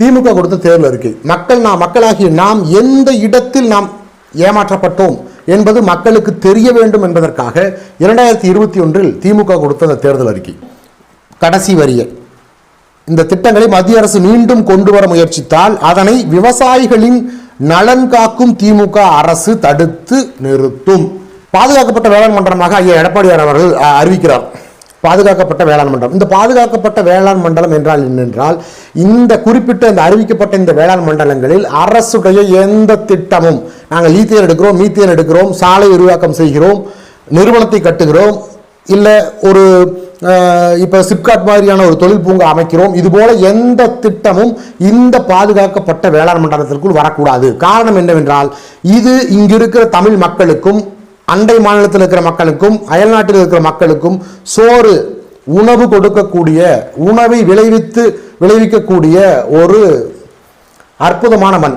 திமுக கொடுத்த தேர்தல் அறிக்கை. மக்கள் நாம் மக்களாகிய நாம் எந்த இடத்தில் நாம் ஏமாற்றப்பட்டோம் என்பது மக்களுக்கு தெரிய வேண்டும் என்பதற்காக இரண்டாயிரத்தி இருபத்தி ஒன்றில் திமுக கொடுத்த அந்த தேர்தல் அறிக்கை. கடைசி வரியை. இந்த திட்டங்களை மத்திய அரசு மீண்டும் கொண்டு வர முயற்சித்தால் அதனை விவசாயிகளின் நலன் காக்கும் திமுக அரசு தடுத்து நிறுத்தும். பாதுகாக்கப்பட்ட வேளாண் மன்றமாக ஐயா எடப்பாடியார் அவர்கள் அஹ், அறிவிக்கிறார். பாதுகாக்கப்பட்ட வேளாண் மண்டலம். இந்த பாதுகாக்கப்பட்ட வேளாண் மண்டலம் என்றால் என்னென்றால் இந்த குறிப்பிட்ட இந்த அறிவிக்கப்பட்ட இந்த வேளாண் மண்டலங்களில் அரசுடைய எந்த திட்டமும் நாங்கள் லீத்தியர் எடுக்கிறோம் மீத்தியர் எடுக்கிறோம் சாலை உருவாக்கம் செய்கிறோம் நிறுவனத்தை கட்டுகிறோம் இல்லை ஒரு இப்போ சிப்காட் மாதிரியான ஒரு தொழில் பூங்கா அமைக்கிறோம் இதுபோல் எந்த திட்டமும் இந்த பாதுகாக்கப்பட்ட வேளாண் மண்டலத்திற்குள் வரக்கூடாது. காரணம் என்னவென்றால் இது இங்கிருக்கிற தமிழ் மக்களுக்கும் அண்டை மாநிலத்தில் இருக்கிற மக்களுக்கும் அயல்நாட்டில் இருக்கிற மக்களுக்கும் சோறு உணவு கொடுக்கக்கூடிய உணவை விளைவித்து விளைவிக்கக்கூடிய ஒரு அற்புதமான மண்.